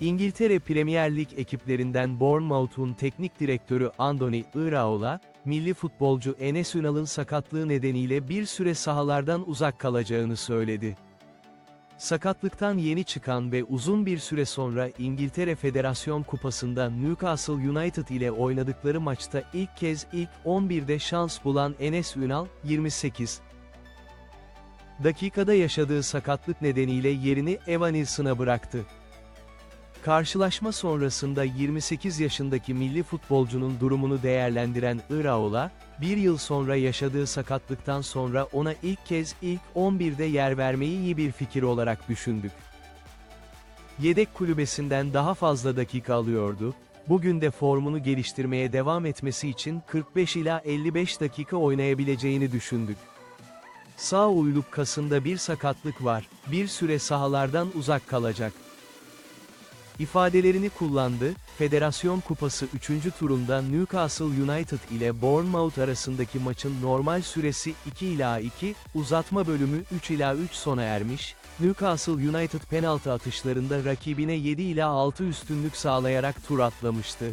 İngiltere Premier Lig ekiplerinden Bournemouth'un teknik direktörü Andoni Iraola, milli futbolcu Enes Ünal'ın sakatlığı nedeniyle bir süre sahalardan uzak kalacağını söyledi. Sakatlıktan yeni çıkan ve uzun bir süre sonra İngiltere Federasyon Kupası'nda Newcastle United ile oynadıkları maçta ilk kez ilk 11'de şans bulan Enes Ünal, 28 dakikada yaşadığı sakatlık nedeniyle yerini Evan Nilsson'a bıraktı. Karşılaşma sonrasında 28 yaşındaki milli futbolcunun durumunu değerlendiren Iraola, bir yıl sonra yaşadığı sakatlıktan sonra ona ilk kez ilk 11'de yer vermeyi iyi bir fikir olarak düşündük. Yedek kulübesinden daha fazla dakika alıyordu, bugün de formunu geliştirmeye devam etmesi için 45 ila 55 dakika oynayabileceğini düşündük. Sağ uyluk kasında bir sakatlık var, bir süre sahalardan uzak kalacak ifadelerini kullandı. Federasyon Kupası 3. turunda Newcastle United ile Bournemouth arasındaki maçın normal süresi 2 ila 2, uzatma bölümü 3 ila 3 sona ermiş. Newcastle United penaltı atışlarında rakibine 7 ila 6 üstünlük sağlayarak tur atlamıştı.